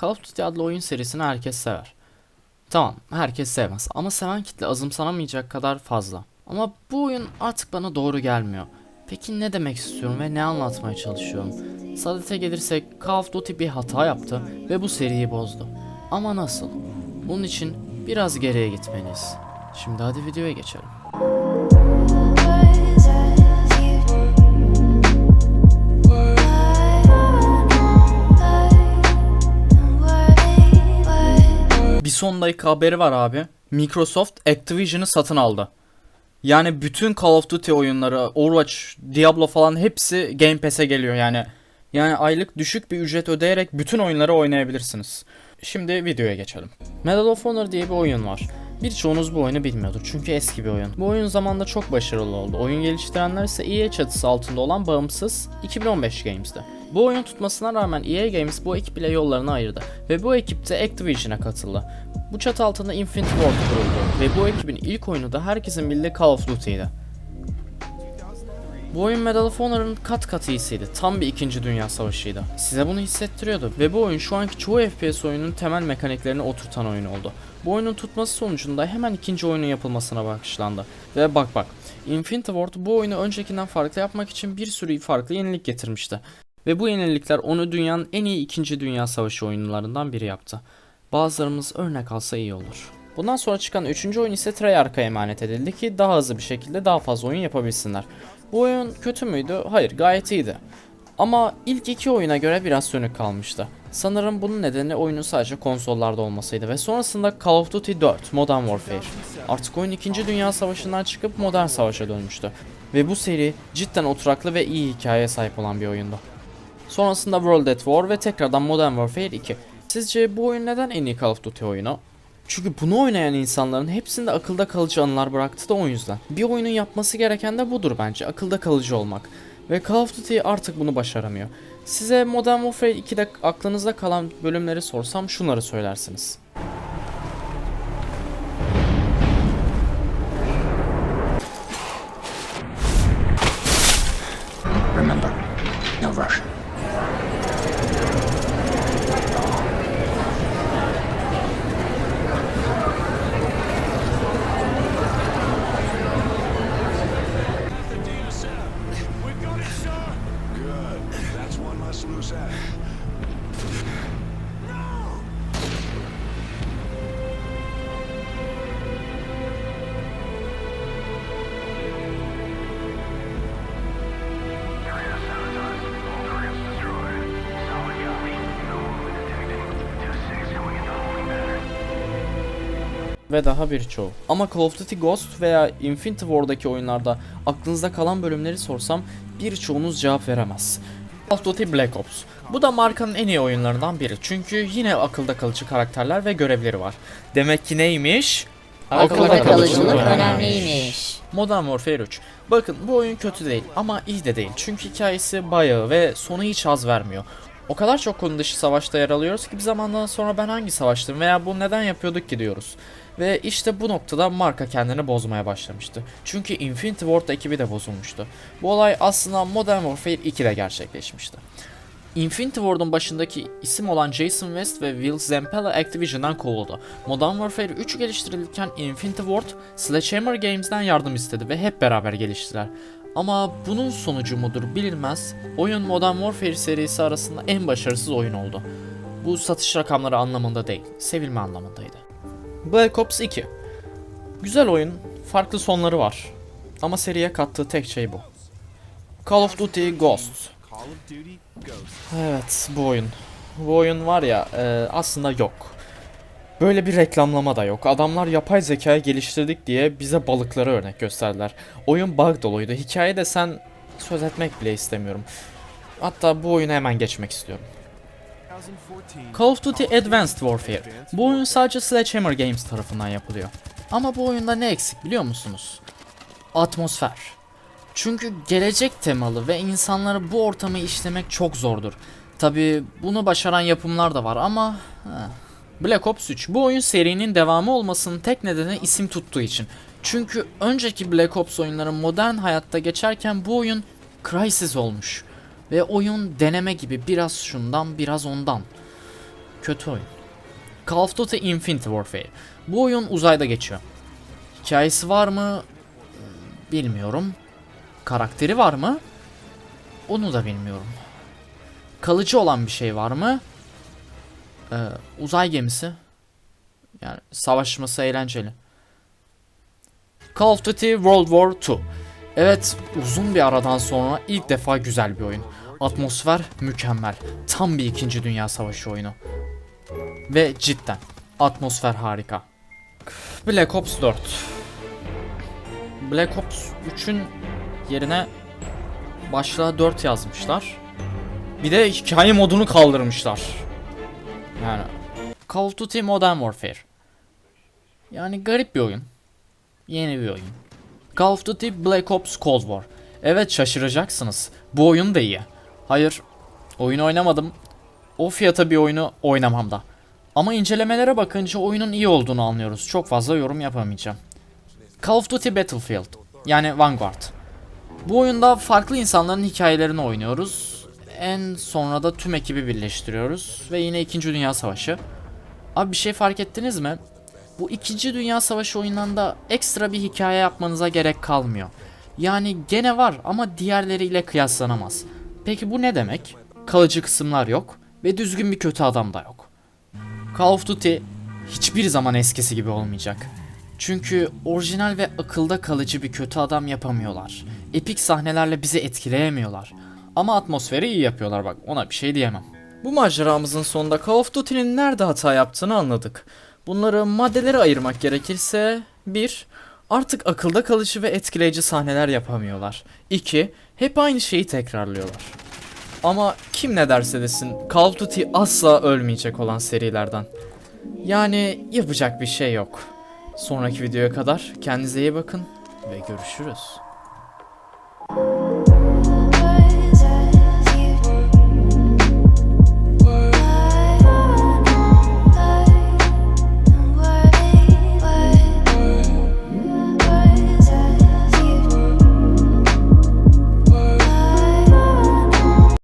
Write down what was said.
Call of Duty adlı oyun serisini herkes sever. Tamam, herkes sevmez ama seven kitle azımsanamayacak kadar fazla. Ama bu oyun artık bana doğru gelmiyor. Peki ne demek istiyorum ve ne anlatmaya çalışıyorum? Sadete gelirsek Call of Duty bir hata yaptı ve bu seriyi bozdu. Ama nasıl? Bunun için biraz geriye gitmeliyiz. Şimdi hadi videoya geçelim. Son dakika haberi var abi. Microsoft Activision'ı satın aldı. Yani bütün Call of Duty oyunları, Overwatch, Diablo falan hepsi Game Pass'e geliyor yani. Yani aylık düşük bir ücret ödeyerek bütün oyunları oynayabilirsiniz. Şimdi videoya geçelim. Medal of Honor diye bir oyun var. Birçoğunuz bu oyunu bilmiyordur çünkü eski bir oyun. Bu oyun zamanında çok başarılı oldu. Oyun geliştirenler ise EA çatısı altında olan bağımsız 2015 Games'ti. Bu oyun tutmasına rağmen EA Games bu ekip ile yollarını ayırdı ve bu ekip de Activision'a katıldı. Bu çatı altında Infinity Ward kuruldu ve bu ekibin ilk oyunu da herkesin bildiği Call of Duty'ydi. Bu oyun Medal of Honor'ın kat kat iyisiydi. Tam bir 2. Dünya Savaşı'ydı. Size bunu hissettiriyordu ve bu oyun şu anki çoğu FPS oyunun temel mekaniklerini oturtan oyun oldu. Bu oyunun tutması sonucunda hemen ikinci oyunun yapılmasına başlandı. Ve bak bak, Infinity Ward bu oyunu öncekinden farklı yapmak için bir sürü farklı yenilik getirmişti. Ve bu yenilikler onu dünyanın en iyi 2. Dünya Savaşı oyunlarından biri yaptı. Bazılarımız örnek alsa iyi olur. Bundan sonra çıkan 3. oyun ise Treyarch'a emanet edildi ki daha hızlı bir şekilde daha fazla oyun yapabilsinler. Bu oyun kötü müydü? Hayır gayet iyiydi. Ama ilk iki oyuna göre biraz sönük kalmıştı. Sanırım bunun nedeni oyunun sadece konsollarda olmasıydı ve sonrasında Call of Duty 4 Modern Warfare. Artık oyun 2. Dünya Savaşı'ndan çıkıp modern savaşa dönmüştü. Ve bu seri cidden oturaklı ve iyi hikayeye sahip olan bir oyundu. Sonrasında World at War ve tekrardan Modern Warfare 2. Sizce bu oyun neden en iyi Call of Duty oyunu? Çünkü bunu oynayan insanların hepsinde akılda kalıcı anılar bıraktı da o yüzden. Bir oyunun yapması gereken de budur bence. Akılda kalıcı olmak. Ve Call of Duty artık bunu başaramıyor. Size Modern Warfare 2'de aklınızda kalan bölümleri sorsam şunları söylersiniz. Ve daha birçoğu. Ama Call of Duty Ghost veya Infinity War'daki oyunlarda aklınızda kalan bölümleri sorsam birçoğunuz cevap veremez. Call of Duty Black Ops. Bu da markanın en iyi oyunlarından biri. Çünkü yine akılda kalıcı karakterler ve görevleri var. Demek ki neymiş? Akılda kalıcılık önemliymiş. Modern Warfare 3. Bakın bu oyun kötü değil ama iyi de değil. Çünkü hikayesi bayağı ve sonu hiç haz vermiyor. O kadar çok konu dışı savaşta yer alıyoruz ki bir zamandan sonra ben hangi savaştım veya bunu neden yapıyorduk ki diyoruz. Ve işte bu noktada marka kendini bozmaya başlamıştı. Çünkü Infinity Ward ekibi de bozulmuştu. Bu olay aslında Modern Warfare 2'de gerçekleşmişti. Infinity Ward'un başındaki isim olan Jason West ve Will Zampella Activision'dan kovuldu. Modern Warfare 3 geliştirilirken Infinity Ward, Sledgehammer Games'den yardım istedi ve hep beraber geliştiler. Ama bunun sonucu mudur bilinmez, oyun Modern Warfare serisi arasında en başarısız oyun oldu. Bu satış rakamları anlamında değil, sevilme anlamındaydı. Black Ops 2 Güzel oyun, farklı sonları var. Ama seriye kattığı tek şey bu. Call of Duty Ghosts. Evet bu oyun. Bu oyun var ya e, aslında yok. Böyle bir reklamlama da yok. Adamlar yapay zekayı geliştirdik diye bize balıkları örnek gösterdiler. Oyun bug doluydu. Hikaye de sen söz etmek bile istemiyorum. Hatta bu oyunu hemen geçmek istiyorum. 2014. Call of Duty Advanced Warfare. Bu oyun sadece Sledgehammer Games tarafından yapılıyor. Ama bu oyunda ne eksik biliyor musunuz? Atmosfer. Çünkü gelecek temalı ve insanları bu ortamı işlemek çok zordur. Tabi bunu başaran yapımlar da var ama... Black Ops 3. Bu oyun serinin devamı olmasının tek nedeni isim tuttuğu için. Çünkü önceki Black Ops oyunları modern hayatta geçerken bu oyun Crysis olmuş. Ve oyun deneme gibi biraz şundan biraz ondan. kötü oyun. Call of Duty Infinity Warfare. Bu oyun uzayda geçiyor. Hikayesi var mı? Bilmiyorum. Karakteri var mı? Onu da bilmiyorum. Kalıcı olan bir şey var mı? Ee, uzay gemisi. Yani savaşması eğlenceli. Call of Duty World War II. Evet, uzun bir aradan sonra ilk defa güzel bir oyun. Atmosfer mükemmel. Tam bir ikinci Dünya Savaşı oyunu. Ve cidden atmosfer harika. Black Ops 4. Black Ops 3'ün yerine başlığa 4 yazmışlar. Bir de hikaye modunu kaldırmışlar. Yani Call of Duty Modern Warfare. Yani garip bir oyun. Yeni bir oyun. Call of Duty Black Ops Cold War. Evet şaşıracaksınız. Bu oyun da iyi. Hayır, oyunu oynamadım. O fiyata bir oyunu oynamam da. Ama incelemelere bakınca oyunun iyi olduğunu anlıyoruz. Çok fazla yorum yapamayacağım. Call of Duty Battlefield yani Vanguard. Bu oyunda farklı insanların hikayelerini oynuyoruz. En sonra da tüm ekibi birleştiriyoruz ve yine 2. Dünya Savaşı. Abi bir şey fark ettiniz mi? Bu 2. Dünya Savaşı oyunlarında ekstra bir hikaye yapmanıza gerek kalmıyor. Yani gene var ama diğerleriyle kıyaslanamaz. Peki bu ne demek? Kalıcı kısımlar yok ve düzgün bir kötü adam da yok. Call of Duty hiçbir zaman eskisi gibi olmayacak. Çünkü orijinal ve akılda kalıcı bir kötü adam yapamıyorlar. Epik sahnelerle bizi etkileyemiyorlar. Ama atmosferi iyi yapıyorlar bak ona bir şey diyemem. Bu maceramızın sonunda Call of Duty'nin nerede hata yaptığını anladık. Bunları maddelere ayırmak gerekirse 1. Artık akılda kalıcı ve etkileyici sahneler yapamıyorlar. 2. Hep aynı şeyi tekrarlıyorlar. Ama kim ne derse desin Call of Duty asla ölmeyecek olan serilerden. Yani yapacak bir şey yok. Sonraki videoya kadar kendinize iyi bakın ve görüşürüz.